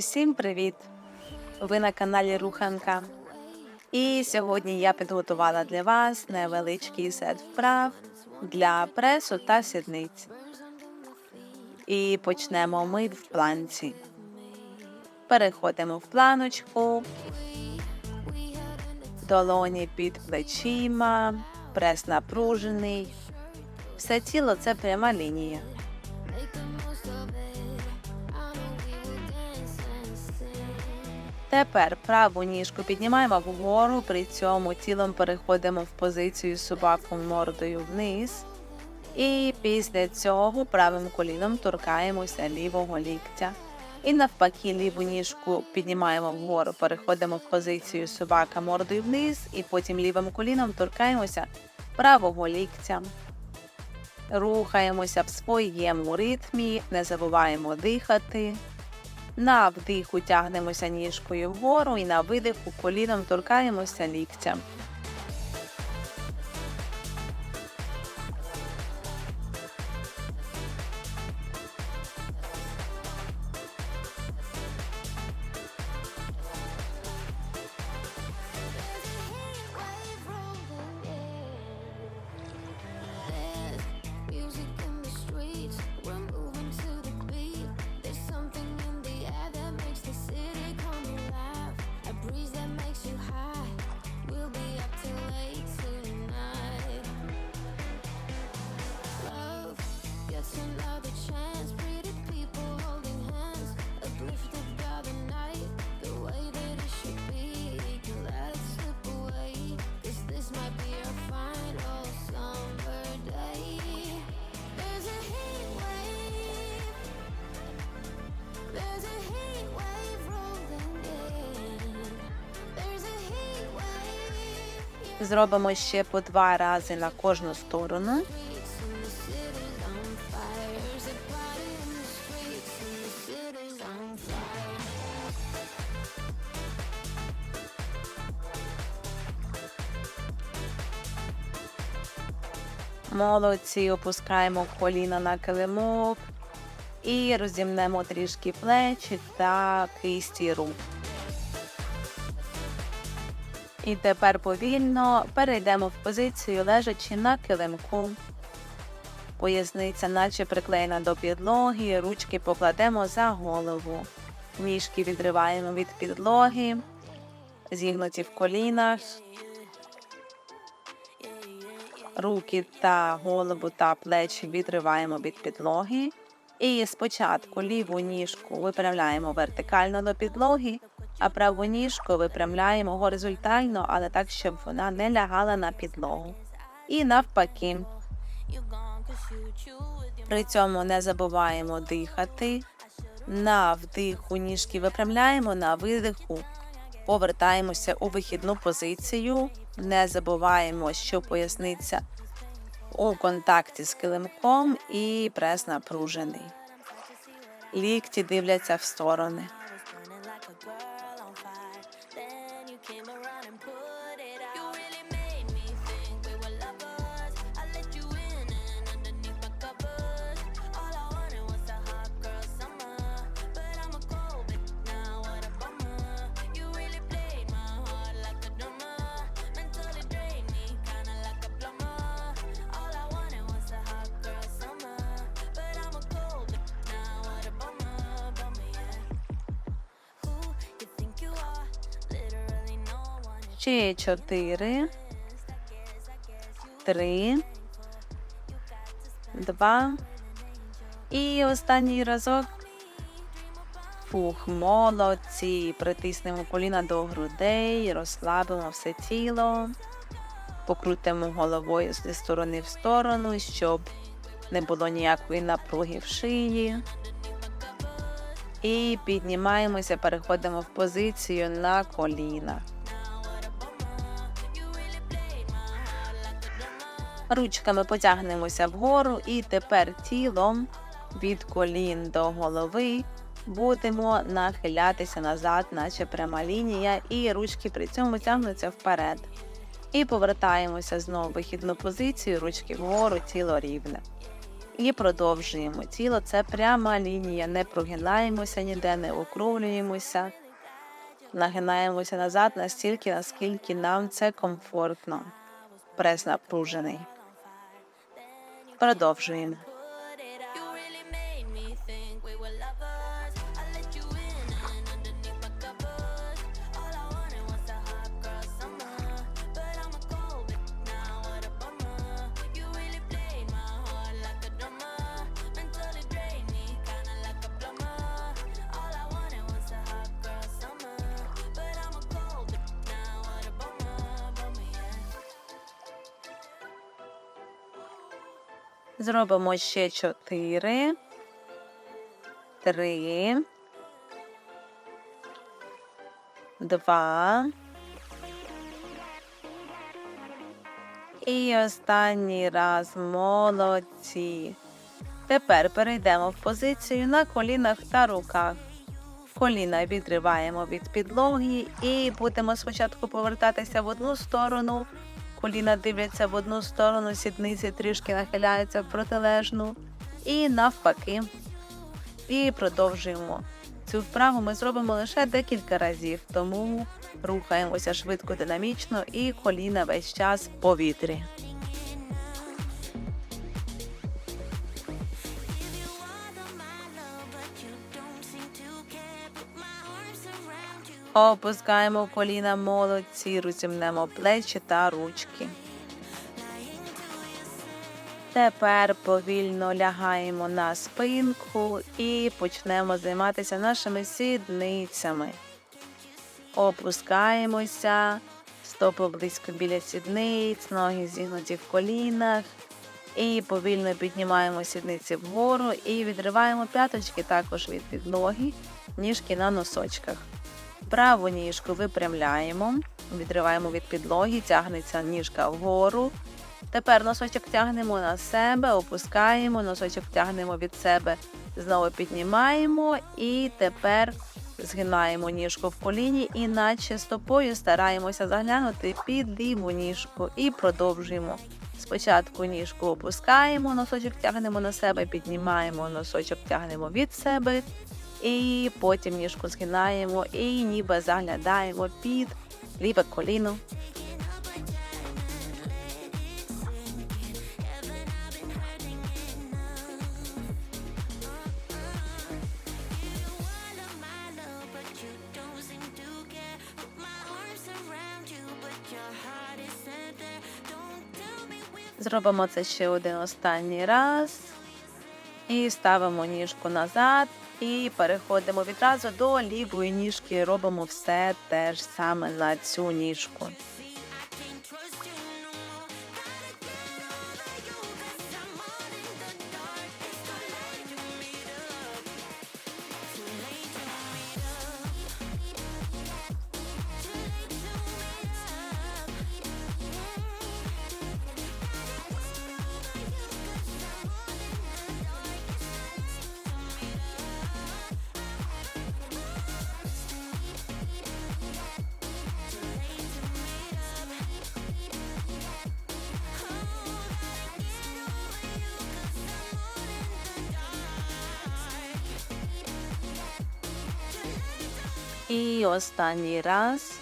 Всім привіт! Ви на каналі Руханка. І сьогодні я підготувала для вас невеличкий сет вправ для пресу та сідниць. І почнемо ми в планці. Переходимо в планочку, долоні під плечима, прес напружений. Все тіло це пряма лінія. Тепер праву ніжку піднімаємо вгору, при цьому тілом переходимо в позицію собаку мордою вниз. І після цього правим коліном торкаємося лівого ліктя. І навпаки, ліву ніжку піднімаємо вгору, переходимо в позицію собака мордою вниз, і потім лівим коліном торкаємося правого ліктя. Рухаємося в своєму ритмі, не забуваємо дихати. На вдиху тягнемося ніжкою вгору і на видиху коліном торкаємося ліктям. Зробимо ще по два рази на кожну сторону. Молодці, опускаємо коліна на килимок і розімнемо трішки плечі та кисті рук. І тепер повільно перейдемо в позицію лежачи на килимку. Поясниця наче приклеєна до підлоги, ручки покладемо за голову. Ніжки відриваємо від підлоги, зігнуті в колінах. Руки та голову та плечі відриваємо від підлоги. І спочатку ліву ніжку випрямляємо вертикально до підлоги, а праву ніжку випрямляємо горизонтально, але так, щоб вона не лягала на підлогу. І навпаки. При цьому не забуваємо дихати. На вдиху ніжки випрямляємо, на видиху повертаємося у вихідну позицію. Не забуваємо, що поясниця у контакті з килимком і прес напружений. Лікті дивляться в сторони. Ще чотири, три, два. І останній разок. Фух, молодці. Притиснемо коліна до грудей, розслабимо все тіло, покрутимо головою зі сторони в сторону, щоб не було ніякої напруги в шиї. І піднімаємося, переходимо в позицію на коліна. Ручками потягнемося вгору і тепер тілом від колін до голови будемо нахилятися назад, наче пряма лінія, і ручки при цьому тягнуться вперед. І повертаємося знову в вихідну позицію, ручки вгору, тіло рівне. І продовжуємо. Тіло це пряма лінія, не прогинаємося ніде, не округлюємося. Нагинаємося назад настільки, наскільки нам це комфортно. Прес напружений. Продовжуємо. Зробимо ще чотири. Три. Два. І останній раз. Молодці. Тепер перейдемо в позицію на колінах та руках. Коліна відриваємо від підлоги і будемо спочатку повертатися в одну сторону. Коліна дивляться в одну сторону, сідниці трішки нахиляються в протилежну. І навпаки. І продовжуємо. Цю вправу ми зробимо лише декілька разів, тому рухаємося швидко, динамічно і коліна весь час в повітрі. Опускаємо коліна молодці, розімнемо плечі та ручки. Тепер повільно лягаємо на спинку і почнемо займатися нашими сідницями. Опускаємося, стопи близько біля сідниць, ноги зігнуті в колінах. І повільно піднімаємо сідниці вгору і відриваємо п'яточки також від підлоги, ніжки на носочках. Праву ніжку випрямляємо, відриваємо від підлоги, тягнеться ніжка вгору. Тепер носочок тягнемо на себе, опускаємо, носочок тягнемо від себе, знову піднімаємо і тепер згинаємо ніжку в коліні і наче стопою стараємося заглянути під ліву ніжку і продовжуємо. Спочатку ніжку опускаємо, носочок тягнемо на себе, піднімаємо, носочок тягнемо від себе, і потім ніжку згинаємо і ніби заглядаємо під ліве коліно. Зробимо це ще один останній раз. І ставимо ніжку назад. І переходимо відразу до лівої ніжки. Робимо все те ж саме на цю ніжку. І останній раз.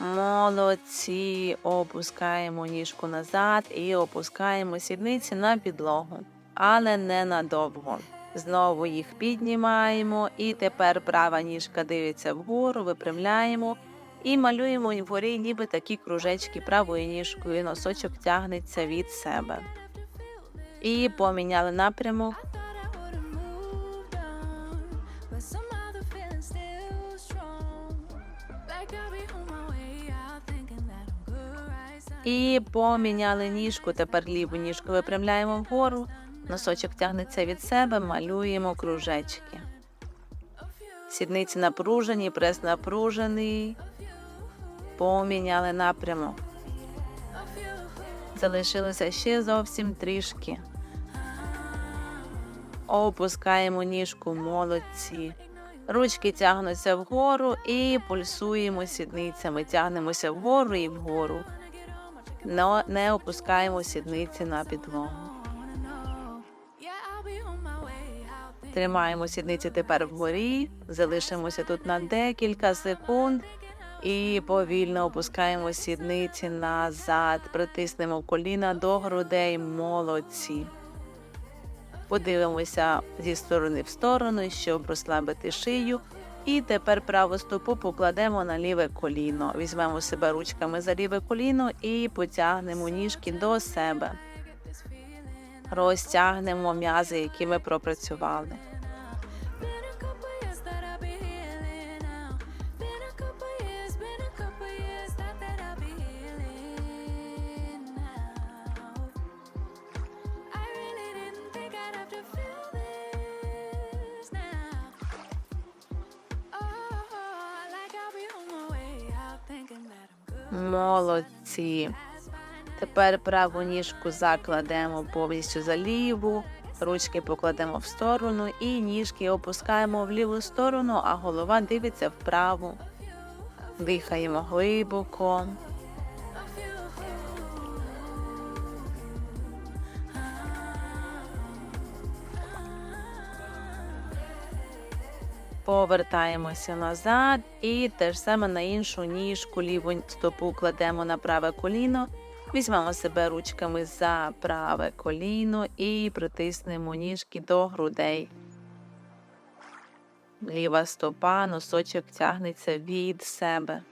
Молодці. Опускаємо ніжку назад і опускаємо сідниці на підлогу, але не надовго. Знову їх піднімаємо, і тепер права ніжка дивиться вгору, випрямляємо і малюємо вгорі ніби такі кружечки правою ніжкою. Носочок тягнеться від себе. І поміняли напрямок. І поміняли ніжку. Тепер ліву ніжку випрямляємо вгору. Носочок тягнеться від себе, малюємо кружечки. Сідниці напружені, прес напружений. Поміняли напрямок. Залишилося ще зовсім трішки. Опускаємо ніжку, молодці. Ручки тягнуться вгору і пульсуємо сідницями. Тягнемося вгору і вгору но не опускаємо сідниці на підлогу. Тримаємо сідниці тепер вгорі, залишимося тут на декілька секунд і повільно опускаємо сідниці назад, притиснемо коліна до грудей, молодці. Подивимося зі сторони в сторону, щоб розслабити шию. І тепер праву стопу покладемо на ліве коліно. Візьмемо себе ручками за ліве коліно і потягнемо ніжки до себе. Розтягнемо м'язи, які ми пропрацювали. Молодці. Тепер праву ніжку закладемо повністю за ліву, ручки покладемо в сторону і ніжки опускаємо в ліву сторону, а голова дивиться вправо. Дихаємо глибоко. Повертаємося назад і те ж саме на іншу ніжку, ліву стопу кладемо на праве коліно. Візьмемо себе ручками за праве коліно і притиснемо ніжки до грудей. Ліва стопа, носочок тягнеться від себе.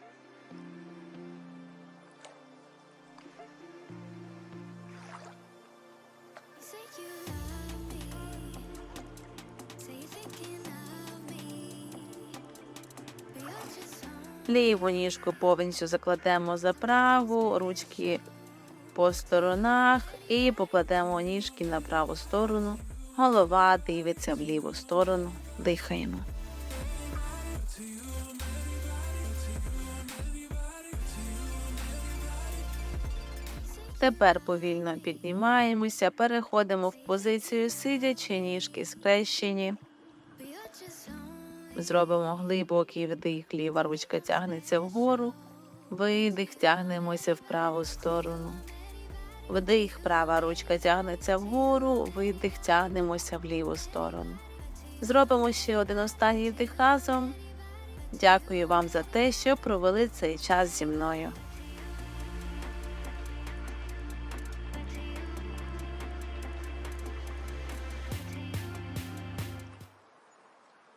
Ліву ніжку повністю закладемо за праву, ручки по сторонах і покладемо ніжки на праву сторону. Голова дивиться в ліву сторону. Дихаємо. Тепер повільно піднімаємося, переходимо в позицію сидячи, ніжки скрещені. Зробимо глибокий вдих, ліва ручка тягнеться вгору, видих, тягнемося в праву сторону. Вдих, права ручка тягнеться вгору, видих, тягнемося в ліву сторону. Зробимо ще один останній вдих разом. Дякую вам за те, що провели цей час зі мною.